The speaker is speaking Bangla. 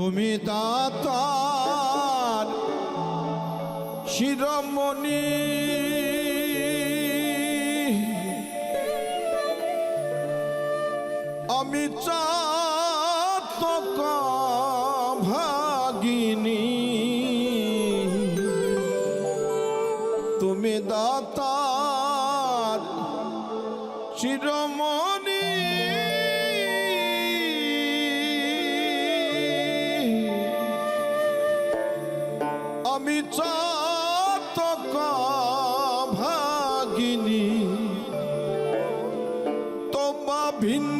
তুমি দাতার শিরোমণি। আমি চাতক ভাগিনী। তুমি দাতার শিরোমণি। ভাগিনী তোমা ভিন্ন